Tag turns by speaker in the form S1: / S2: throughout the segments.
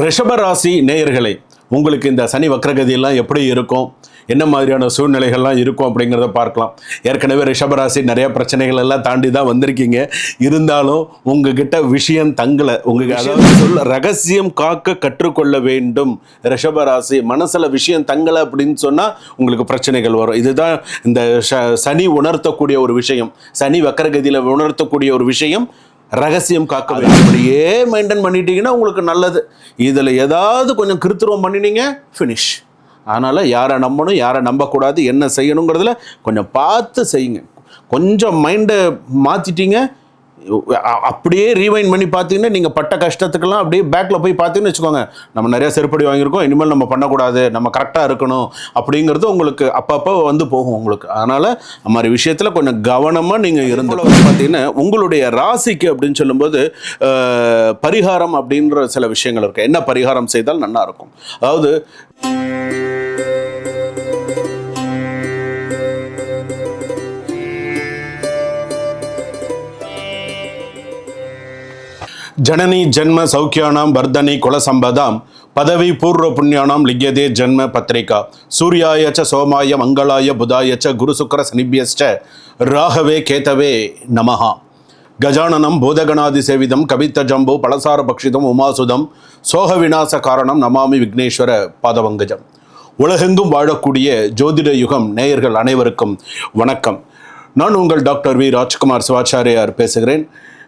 S1: ரிஷபராசி நேயர்களே உங்களுக்கு இந்த சனி வக்ரகதியெல்லாம் எப்படி இருக்கும்? என்ன மாதிரியான சூழ்நிலைகள்லாம் இருக்கும் அப்படிங்கிறத பார்க்கலாம். ஏற்கனவே ரிஷபராசி நிறைய பிரச்சனைகள் எல்லாம் தாண்டி தான் வந்திருக்கீங்க. இருந்தாலும் உங்ககிட்ட விஷயம் தங்கலை. உங்க அதாவது சொல்ல ரகசியம் காக்க கற்றுக்கொள்ள வேண்டும். ரிஷபராசி மனசுல விஷயம் தங்கலை அப்படின்னு சொன்னா உங்களுக்கு பிரச்சனைகள் வரும். இதுதான் இந்த சனி உணர்த்தக்கூடிய ஒரு விஷயம். சனி வக்ரகதியில உணர்த்தக்கூடிய ஒரு விஷயம். ரகசியம் காக்க வேண்டும். அப்படியே மெயின்டைன் பண்ணிட்டீங்கன்னா உங்களுக்கு நல்லது. இதில் ஏதாவது கொஞ்சம் கிருத்துருவம் பண்ணினீங்க ஃபினிஷ் அதனால் யாரை நம்பணும் யாரை நம்பக்கூடாது என்ன செய்யணுங்கிறதுல கொஞ்சம் பார்த்து செய்யுங்க. கொஞ்சம் மைண்டை மாற்றிட்டீங்க அப்படியே ரீவைண்ட் பண்ணி பார்த்தீங்கன்னா நீங்கள் பட்ட கஷ்டத்துக்கெல்லாம் அப்படியே பேக்கில் போய் பார்த்தீங்கன்னு வச்சுக்கோங்க. நம்ம நிறைய செருப்படி வாங்கியிருக்கோம். இனிமேல் நம்ம பண்ணக்கூடாது. நம்ம கரெக்டாக இருக்கணும். அப்படிங்கிறது உங்களுக்கு அப்பப்போ வந்து போகும் உங்களுக்கு. அதனால் அந்த மாதிரி விஷயத்தில் கொஞ்சம் கவனமாக நீங்கள் இருந்து பார்த்தீங்கன்னா உங்களுடைய ராசிக்கு அப்படின்னு சொல்லும்போது பரிகாரம் அப்படின்ற சில விஷயங்கள் இருக்குது என்ன பரிகாரம் செய்தால் நல்லா இருக்கும்? அதாவது ஜனனி ஜென்ம சௌக்கியானாம் வர்தனி குலசம்பதாம் பதவி பூர்வ புண்ணியானாம் லிங்கதே ஜென்ம பத்திரிகா. சூர்யாய ச சோமாய மங்களாய புதாய ச குரு சுக்கர சனிபியஸ்ட ராகவே கேதவே நமஹா. கஜானனம் பூதகணாதி சேவிதம் கவித்த ஜம்பு பலசார பக்ஷிதம் உமாசுதம் சோக விநாச காரணம் நமாமி விக்னேஸ்வர பாதவங்கஜம் உலகெங்கும் வாழக்கூடிய ஜோதிட யுகம் நேயர்கள் அனைவருக்கும் வணக்கம். நான் உங்கள் டாக்டர் வி. ராஜ்குமார் சிவாச்சாரியார் பேசுகிறேன்.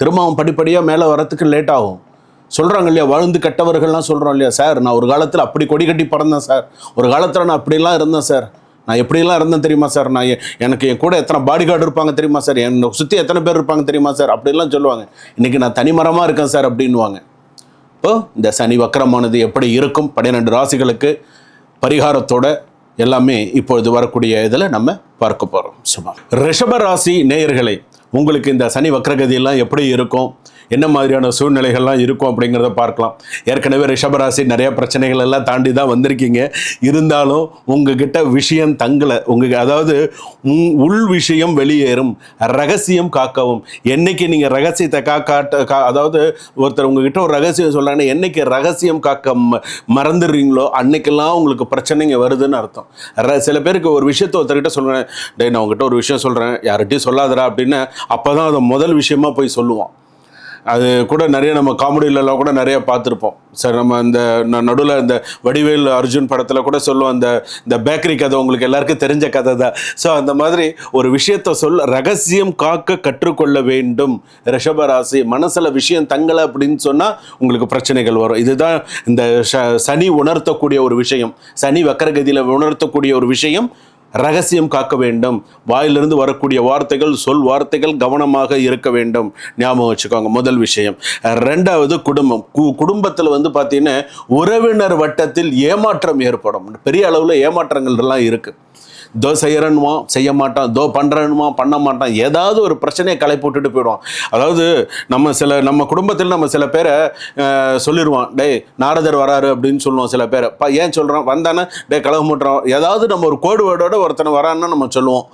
S1: திரும்ப அவன் படிப்படியாக மேலே வரத்துக்கு லேட் ஆகும். சொல்கிறாங்க இல்லையா வாழ்ந்து கெட்டவர்கள்லாம் சொல்கிறோம் இல்லையா சார் நான் ஒரு காலத்தில் அப்படி கொடி கட்டி பறந்தேன் சார். ஒரு காலத்தில் நான் அப்படிலாம் இருந்தேன் சார். நான் எப்படியெல்லாம் இருந்தேன் தெரியுமா சார்? நான் எனக்கு என் கூட எத்தனை பாடி கார்டு இருப்பாங்க தெரியுமா சார்? என்னை சுற்றி எத்தனை பேர் இருப்பாங்க தெரியுமா சார்? அப்படிலாம் சொல்லுவாங்க. இன்றைக்கி நான் தனிமரமாக இருக்கேன் சார் அப்படின்வாங்க இப்போ இந்த சனி வக்கரமானது எப்படி இருக்கும்? பன்னிரெண்டு ராசிகளுக்கு பரிகாரத்தோட எல்லாமே இப்பொழுது வரக்கூடிய இதில் நம்ம பார்க்க போகிறோம் சும்மா ரிஷப ராசி நேயர்களை உங்களுக்கு இந்த சனி வக்ரகதியெல்லாம் எப்படி இருக்கும்? என்ன மாதிரியான சூழ்நிலைகள்லாம் இருக்கும் அப்படிங்கிறத பார்க்கலாம். ஏற்கனவே ரிஷபராசி நிறைய பிரச்சனைகள் எல்லாம் தாண்டி தான் வந்திருக்கீங்க. இருந்தாலும் உங்ககிட்ட விஷயம் தங்கலை. உங்க அதாவது உங் உள் விஷயம் வெளியேறும். ரகசியம் காக்கவும். என்னைக்கு நீங்கள் ரகசியத்தை காக்காட்ட கா அதாவது ஒருத்தர் உங்ககிட்ட ஒரு ரகசியம் சொல்கிறாங்கன்னா என்னைக்கு ரகசியம் காக்க ம- மறந்துடுறீங்களோ அன்னைக்கெல்லாம் உங்களுக்கு பிரச்சனைங்க வருதுன்னு அர்த்தம். சில பேருக்கு ஒரு விஷயத்த ஒருத்தர்கிட்ட சொல்கிறேன் டே நான் உங்ககிட்ட ஒரு விஷயம் சொல்கிறேன் யார்கிட்டையும் சொல்லாதரா அப்படின்னு அப்போ தான் அதை முதல் விஷயமா போய் சொல்லுவான். அது கூட நிறைய நம்ம காமெடியிலலாம் கூட நிறைய பார்த்துருப்போம். சார் நம்ம இந்த நடுவில் இந்த வடிவேல் அர்ஜுன் படத்தில் கூட சொல்லுவோம் அந்த இந்த பேக்கரி கதை உங்களுக்கு எல்லாருக்கும் தெரிஞ்ச கதை தான். ஸோ அந்த மாதிரி ஒரு விஷயத்த சொல்ல ரகசியம் காக்க கற்றுக்கொள்ள வேண்டும். ரிஷபராசி மனசில் விஷயம் தங்கலை அப்படின்னு சொன்னால் உங்களுக்கு பிரச்சனைகள் வரும். இதுதான் இந்த சனி உணர்த்தக்கூடிய ஒரு விஷயம். சனி வக்கரகதியில் உணர்த்தக்கூடிய ஒரு விஷயம். ரகசியம் காக்க வேண்டும். வாயிலிருந்து வரக்கூடிய வார்த்தைகள் சொல் வார்த்தைகள் கவனமாக இருக்க வேண்டும். ஞாபகம் வச்சுக்கோங்க முதல் விஷயம். ரெண்டாவது குடும்பம். கு- குடும்பத்தில் வந்து பார்த்தீங்கன்னா உறவினர் வட்டத்தில் ஏமாற்றம் ஏற்படும். பெரிய அளவில் ஏமாற்றங்கள் எல்லாம் இருக்குது தோ செய்யறனுமா செய்ய மாட்டான் தோ பண்ணுறனுமா பண்ண மாட்டான் ஏதாவது ஒரு பிரச்சனையை களை போட்டுட்டு போயிடுவான். அதாவது நம்ம சில நம்ம குடும்பத்தில் நம்ம சில பேரை சொல்லிடுவான் டேய் நாரதர் வராரு அப்படின்னு சொல்லுவோம் சில பேரை. இப்போ ஏன் சொல்கிறோம் வந்தானே டே கலக மூட்டுறோம் ஏதாவது நம்ம ஒரு கோடு வேர்டோட ஒருத்தனை வரான்னு நம்ம சொல்லுவோம்.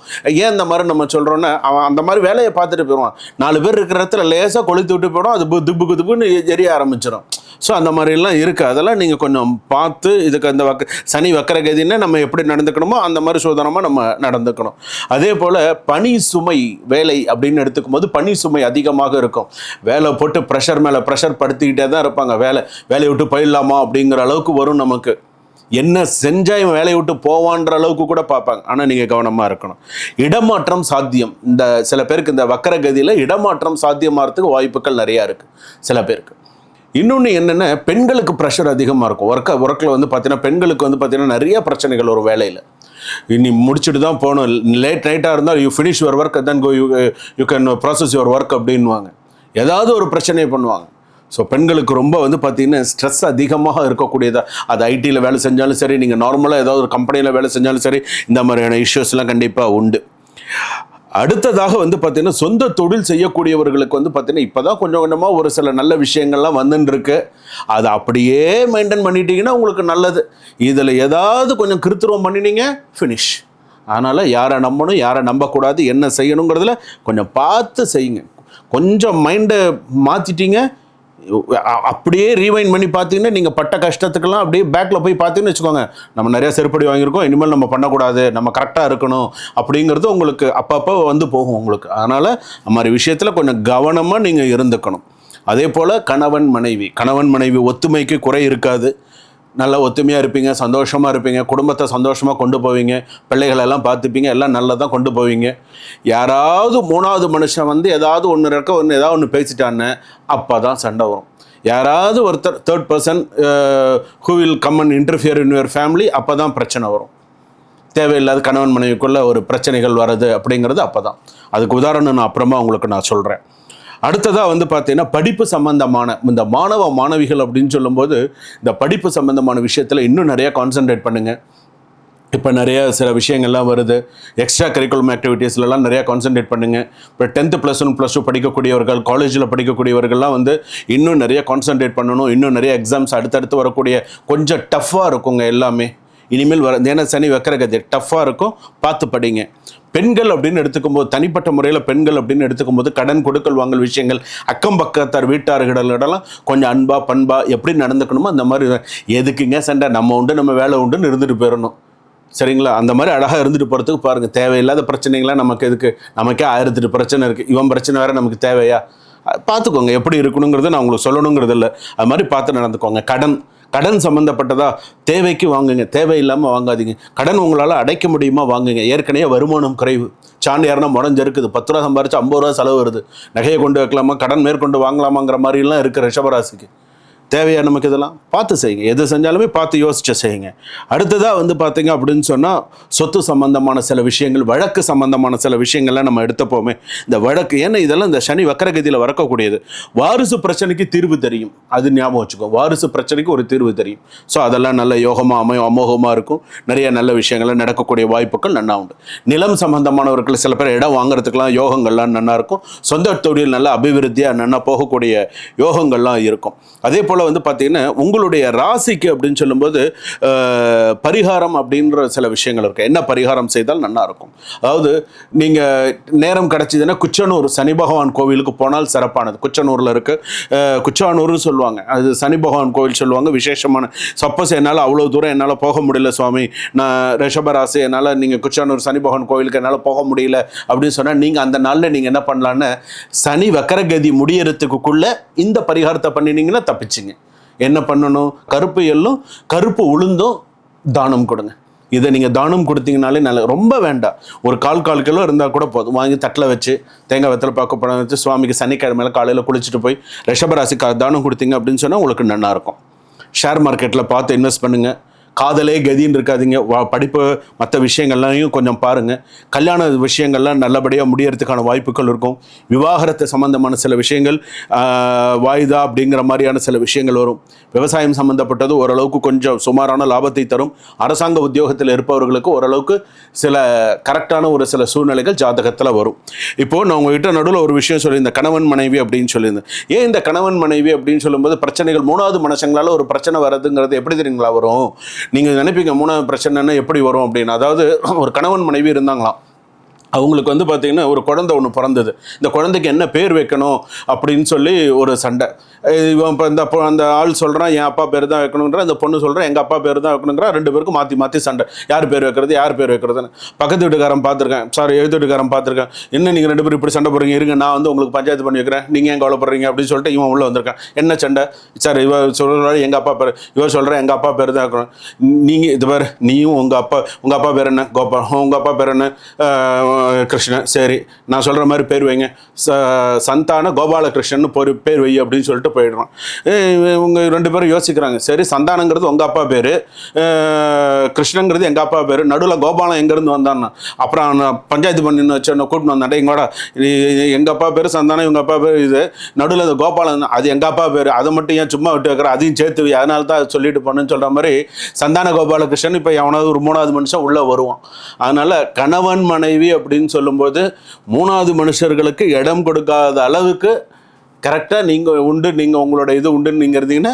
S1: ஏன் இந்த மாதிரி நம்ம சொல்கிறோன்னா அவன் அந்த மாதிரி வேலையை பார்த்துட்டு போயிடுவான். நாலு பேர் இருக்கிற இடத்துல லேசாக கொளுத்து விட்டு போயிடும் அது பு- திப்பு திப்புன்னு எரிய ஆரம்பிச்சிடும். ஸோ அந்த மாதிரிலாம் இருக்குது அதெல்லாம் நீங்கள் கொஞ்சம் பார்த்து இதுக்கு அந்த வக்க சனி வக்கரகதின்னா நம்ம எப்படி நடந்துக்கணுமோ அந்த மாதிரி சோதனை கவனமாக நம்ம நடந்துக்கணும். அதே போல் பனி சுமை வேலை அப்படின்னு எடுத்துக்கும் போது பனி சுமை அதிகமாக இருக்கும். வேலை போட்டு ப்ரெஷர் மேலே ப்ரெஷர் படுத்திக்கிட்டே தான் இருப்பாங்க. வேலை வேலையை விட்டு போயிடலாமா அப்படிங்கிற அளவுக்கு வரும் நமக்கு. என்ன செஞ்சா இவன் வேலையை விட்டு போவான்ற அளவுக்கு கூட பார்ப்பாங்க. ஆனால் நீங்கள் கவனமாக இருக்கணும். இடமாற்றம் சாத்தியம். இந்த சில பேருக்கு இந்த வக்கரகதியில் இடமாற்றம் சாத்தியமாகிறதுக்கு வாய்ப்புகள் நிறையா இருக்குது சில பேருக்கு. இன்னொன்று என்னென்ன பெண்களுக்கு ப்ரெஷர் அதிகமாக இருக்கும். ஒர்க்க ஒர்க்கில் வந்து பார்த்தீங்கன்னா பெண்களுக்கு வந்து பார்த்தீங்கன்னா நிறைய பிரச்சனைகள் ஒரு வேலையில். நீ முடிச்சுட்டு தான் போகணும். லேட் நைட்டாக இருந்தால் you finish your work then go you you can process your work அப்படின்வாங்க ஏதாவது ஒரு பிரச்சனையை பண்ணுவாங்க. ஸோ பெண்களுக்கு ரொம்ப வந்து பார்த்தீங்கன்னா ஸ்ட்ரெஸ் அதிகமாக இருக்கக்கூடியதாக அது ஐடியில் வேலை செஞ்சாலும் சரி நீங்கள் நார்மலாக ஏதாவது ஒரு கம்பெனியில் வேலை செஞ்சாலும் சரி இந்த மாதிரியான இஷ்யூஸ்லாம் கண்டிப்பாக உண்டு. அடுத்ததாக வந்து பார்த்தீங்கன்னா சொந்த தொழில் செய்யக்கூடியவர்களுக்கு வந்து பார்த்தீங்கன்னா இப்போ தான் கொஞ்சம் கொஞ்சமாக ஒரு சில நல்ல விஷயங்கள்லாம் வந்துன்னு அதை அப்படியே மெயின்டைன் பண்ணிட்டீங்கன்னா உங்களுக்கு நல்லது. இதில் ஏதாவது கொஞ்சம் கிருத்துருவம் பண்ணினீங்க ஃபினிஷ் அதனால் யாரை நம்பணும் யாரை நம்பக்கூடாது என்ன செய்யணுங்கிறதுல கொஞ்சம் பார்த்து செய்யுங்க. கொஞ்சம் மைண்டை மாற்றிட்டீங்க அப்படியே ரீவைண்ட் பண்ணி பார்த்தீங்கன்னா நீங்கள் பட்ட கஷ்டத்துக்கெல்லாம் அப்படியே பேக்கில் போய் பார்த்தீங்கன்னு வச்சுக்கோங்க. நம்ம நிறையா செருப்படி வாங்கியிருக்கோம். இனிமேல் நம்ம பண்ணக்கூடாது. நம்ம கரெக்டாக இருக்கணும் அப்படிங்கிறது உங்களுக்கு அப்பப்போ வந்து போகும் உங்களுக்கு. அதனால் அந்த மாதிரி விஷயத்தில் கொஞ்சம் கவனமாக நீங்கள் இருந்துக்கணும். அதே போல் கணவன் மனைவி. கணவன் மனைவி ஒத்துமைக்கு குறை இருக்காது. நல்லா ஒத்துமையாக இருப்பீங்க சந்தோஷமாக இருப்பீங்க குடும்பத்தை சந்தோஷமாக கொண்டு போவீங்க பிள்ளைகளெல்லாம் பார்த்துப்பீங்க எல்லாம் நல்லா தான் கொண்டு போவீங்க. யாராவது மூணாவது மனுஷன் வந்து ஏதாவது ஒன்று இருக்க ஒன்று ஏதாவது ஒன்று பேசிட்டான்னு அப்போ தான் சண்டை வரும். யாராவது ஒருத்தர் third person who will come and interfere in your family அப்போ தான் பிரச்சனை வரும். தேவையில்லாத கணவன் மனைவிக்குள்ளே ஒரு பிரச்சனைகள் வர்றது அப்படிங்கிறது அப்போ தான் அதுக்கு உதாரணம் நான் அப்புறமா உங்களுக்கு நான் சொல்கிறேன் அடுத்ததாக வந்து பார்த்தீங்கன்னா படிப்பு சம்பந்தமான இந்த மாணவ மாணவிகள் அப்படின்னு சொல்லும்போது இந்த படிப்பு சம்பந்தமான விஷயத்தில் இன்னும் நிறையா கான்சென்ட்ரேட் பண்ணுங்கள் இப்போ நிறைய சில விஷயங்கள்லாம் வருது. எக்ஸ்ட்ரா கரிக்குலம் ஆக்டிவிட்டீஸ்லலாம் நிறையா கான்சென்ட்ரேட் பண்ணுங்கள் இப்போ tenth plus one plus two படிக்கக்கூடியவர்கள் காலேஜில் படிக்கக்கூடியவர்கள்லாம் வந்து இன்னும் நிறைய கான்சென்ட்ரேட் பண்ணணும். இன்னும் நிறைய எக்ஸாம்ஸ் அடுத்தடுத்து வரக்கூடிய கொஞ்சம் டஃப்பாக இருக்குங்க எல்லாமே. இனிமேல் வர ஏன்னா சனி வைக்கிறகதி டஃப்பாக இருக்கும். பார்த்து படிங்க. பெண்கள் அப்படின்னு எடுத்துக்கும்போது தனிப்பட்ட முறையில் பெண்கள் அப்படின்னு எடுத்துக்கும்போது கடன் கொடுக்கல் வாங்கல் விஷயங்கள் அக்கம் பக்கத்தார் வீட்டார்களிடலாம் கொஞ்சம் அன்பா பண்பா எப்படி நடந்துக்கணுமோ அந்த மாதிரி எதுக்குங்க சண்டை? நம்ம உண்டு நம்ம வேலை உண்டுன்னு இருந்துட்டு போயிடணும். சரிங்களா? அந்த மாதிரி அழகாக இருந்துட்டு போகிறதுக்கு பாருங்கள் தேவையில்லாத பிரச்சனைகள்லாம் நமக்கு எதுக்கு? நமக்கே ஆயிரத்தெட்டு பிரச்சனை இருக்குது இவன் பிரச்சனை வேறு நமக்கு தேவையா? பார்த்துக்கோங்க. எப்படி இருக்கணுங்கிறத நான் உங்களுக்கு சொல்லணுங்கிறது இல்லை அது மாதிரி பார்த்து நடந்துக்கோங்க. கடன். கடன் சம்மந்தப்பட்டதா தேவைக்கு வாங்குங்க. தேவையில்லாமல் வாங்காதீங்க. கடன் உங்களால் அடைக்க முடியுமா? வாங்குங்க. ஏற்கனவே வருமானம் குறைவு. சாண்டியார்னா முடஞ்சிருக்குது பத்து ரூபா சம்பாரிச்சு ஐம்பது ரூபா செலவு வருது. நகையை கொண்டு வைக்கலாமா? கடன் மேற்கொண்டு வாங்கலாமாங்கிற மாதிரிலாம் இருக்குது ரிஷபராசிக்கு தேவையா நமக்கு இதெல்லாம்? பார்த்து செய்யுங்க. எது செஞ்சாலுமே பார்த்து யோசிச்சு செய்யுங்க. அடுத்ததாக வந்து பார்த்தீங்க அப்படின்னு சொன்னால் சொத்து சம்பந்தமான சில விஷயங்கள் வழக்கு சம்பந்தமான சில விஷயங்கள்லாம் நம்ம எடுத்தப்போமே. இந்த வழக்கு ஏன்னா இதெல்லாம் இந்த சனி வக்கரகதியில் வரக்கூடியது வாரிசு பிரச்சனைக்கு தீர்வு தெரியும். அது ஞாபகம் வச்சுக்கோ. வாரிசு பிரச்சனைக்கு ஒரு தீர்வு தெரியும். ஸோ அதெல்லாம் நல்ல யோகமாக அமையும் அமோகமாக இருக்கும். நிறைய நல்ல விஷயங்கள்லாம் நடக்கக்கூடிய வாய்ப்புகள் நல்லா உண்டு. நிலம் சம்பந்தமானவர்கள் சில பேர் இடம் வாங்குறதுக்கெல்லாம் யோகங்கள்லாம் நல்லா இருக்கும். சொந்த தொழில் நல்ல அபிவிருத்தியாக நல்லா போகக்கூடிய யோகங்கள்லாம் இருக்கும். அதே போல் வந்து பார்த்தீங்கன்னா உங்களுடைய ராசிக்கு அப்படின்னு சொல்லும்போது பரிகாரம் அப்படின்ற சில விஷயங்கள் இருக்கு. என்ன பரிகாரம் செய்தால் நல்லா இருக்கும். அதாவது நீங்கள் நேரம் கிடைச்சதுன்னா குச்சனூர் சனி பகவான் கோவிலுக்கு போனால் சிறப்பானது. குச்சனூரில் இருக்கு. குச்சானூர்னு சொல்லுவாங்க. அது சனி பகவான் கோவில் சொல்லுவாங்க. விசேஷமான சப்போஸ் என்னால் அவ்வளோ தூரம் என்னால் போக முடியல சுவாமி. நான் ரிஷபராசி என்னால் நீங்கள் குச்சானூர் சனி பகவான் கோவிலுக்கு என்னால் போக முடியல அப்படின்னு சொன்னால் நீங்கள் அந்த நாளில் நீங்கள் என்ன பண்ணலான்னு சனி வக்கரகதி முடியறதுக்குள்ளே இந்த பரிகாரத்தை பண்ணினீங்கன்னா தப்பிச்சிங்க. என்ன பண்ணணும்? கருப்பு எள்ளும் கருப்பு உளுந்தும் தானம் கொடுங்க. இதை நீங்கள் தானம் கொடுத்தீங்கனாலே நல்ல ரொம்ப வேண்டாம். ஒரு கால் கால் கிலோ இருந்தால் கூட போதும். வாங்கி தட்டில் வச்சு தேங்காய் வெத்தலை பார்க்க படம் வச்சு சுவாமிக்கு சனிக்கிழமையில காலையில் குளிச்சுட்டு போய் ரிஷபராசி தானம் கொடுத்தீங்க அப்படின்னு சொன்னால் உங்களுக்கு நல்லாயிருக்கும் ஷேர் மார்க்கெட்டில் பார்த்து இன்வெஸ்ட் பண்ணுங்கள் காதலே கதின்னு இருக்காதீங்க. படிப்பு மற்ற விஷயங்கள்லையும் கொஞ்சம் பாருங்கள் கல்யாண விஷயங்கள்லாம் நல்லபடியாக முடியறதுக்கான வாய்ப்புகள் இருக்கும். விவாகரத்து சம்மந்தமான சில விஷயங்கள் வாய்தா அப்படிங்கிற மாதிரியான சில விஷயங்கள் வரும். விவசாயம் சம்மந்தப்பட்டது ஓரளவுக்கு கொஞ்சம் சுமாரான லாபத்தை தரும். அரசாங்க உத்தியோகத்தில் இருப்பவர்களுக்கு ஓரளவுக்கு சில கரெக்டான ஒரு சில சூழ்நிலைகள் ஜாதகத்தில் வரும். இப்போது நான் உங்ககிட்ட நடுவில் ஒரு விஷயம் சொல்லியிருந்தேன் கணவன் மனைவி அப்படின்னு சொல்லியிருந்தேன். ஏன் இந்த கணவன் மனைவி அப்படின்னு சொல்லும்போது பிரச்சனைகள் மூணாவது மனுஷங்களால ஒரு பிரச்சனை வர்றதுங்கிறது எப்படி தெரியுங்களா வரும்? நீங்கள் நினைப்பீங்க மூணாவது பிரச்சனைன்னா எப்படி வரும் அப்படின்னு. அதாவது ஒரு கணவன் மனைவி இருந்தாங்களாம். அவங்களுக்கு வந்து பார்த்திங்கன்னா ஒரு குழந்தை ஒன்று பிறந்தது. இந்த குழந்தைக்கு என்ன பேர் வைக்கணும் அப்படின்னு சொல்லி ஒரு சண்டை. இவன் இப்போ இந்த அந்த ஆள் சொல்கிறான் என் அப்பா பேர் தான் வைக்கணுங்கிற அந்த பொண்ணு சொல்கிறேன் எங்கள் அப்பா பேர் தான் வைக்கணுங்கிற ரெண்டு பேருக்கும் மாற்றி மாற்றி சண்டை. யார் பேர் வைக்கிறது யார் பேர் வைக்கிறதுன்னு. பக்கத்து வீட்டுக்காரன் பார்த்துருக்கேன். சாரி எழுத்து வீட்டுக்காரன் பார்த்துருக்கேன். என்ன நீங்கள் ரெண்டு பேரும் இப்படி சண்டை போடுறீங்க? இருங்க நான் வந்து உங்களுக்கு பஞ்சாயத்து பண்ணி வைக்கிறேன். நீங்கள் ஏன் கவலைப்படுறீங்க அப்படின்னு சொல்லிட்டு இவன் உள்ளே வந்திருக்கான். என்ன சண்டை? சார் இவ சொல்கிறாரு எங்கள் அப்பா பேர் இவ சொல்கிறேன் எங்கள் அப்பா பேர் தான் வைக்கணும். நீங்கள் இது பேர் நீயும் உங்கள் அப்பா உங்கள் அப்பா பேர் என்ன? கோபால் உங்கள் அப்பா பேர் என்ன? கிருஷ்ணன். சரி நான் சொல்கிற மாதிரி பேர் வைங்க. ச சந்தான கோபாலகிருஷ்ணன் பொறு பேர் வை அப்படின்னு சொல்லிட்டு போயிடுறான் இவங்க ரெண்டு பேரும் யோசிக்கிறாங்க. சரி சந்தானங்கிறது உங்கள் அப்பா பேர். கிருஷ்ணங்கிறது எங்கள் அப்பா பேர். நடுவில் கோபாலம் எங்கேருந்து வந்தான்னா அப்புறம் நான் பஞ்சாயத்து பண்ணி வச்சு நான் கூட்டின்னு வந்தாண்டே எங்களோட எங்கள் அப்பா பேர் சந்தானம் இவங்க அப்பா பேர் இது. நடுவில் இந்த கோபாலன் அது எங்கள் அப்பா பேர். அதை மட்டும் ஏன் சும்மா விட்டு வைக்கிற? அதையும் சேர்த்து அதனால தான் அதை சொல்லிட்டு பண்ணுன்னு சொல்கிற மாதிரி சந்தான கோபாலகிருஷ்ணன் இப்போ எவனாவது ஒரு மூணாவது மனுஷன் உள்ளே வருவான். அதனால் கணவன் மனைவி அப்படின்னு சொல்லும்போது மூணாவது மனுஷர்களுக்கு இடம் கொடுக்காத அளவுக்கு கரெக்டாக நீங்கள் உண்டு நீங்கள் உங்களோட இது உண்டுன்னு நீங்கள் இருந்தீங்கன்னா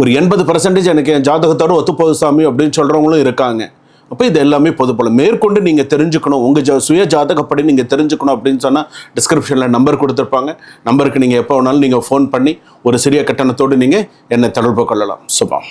S1: ஒரு எண்பது பர்சன்டேஜ் எனக்கு என் ஜாதகத்தோட ஒத்துப்போகுது சாமி அப்படின்னு சொல்கிறவங்களும் இருக்காங்க. அப்போ இது எல்லாமே பொதுப்பலம் மேற்கொண்டு நீங்கள் தெரிஞ்சுக்கணும். உங்கள் ஜா சுய ஜாதகப்படி நீங்கள் தெரிஞ்சுக்கணும் அப்படின்னு சொன்னால் டிஸ்கிரிப்ஷனில் நம்பர் கொடுத்துருப்பாங்க. நம்பருக்கு நீங்கள் எப்போ வேணாலும் நீங்கள் ஃபோன் பண்ணி ஒரு சிறிய கட்டணத்தோடு நீங்கள் என்னை தொடர்பு கொள்ளலாம். சுபம்.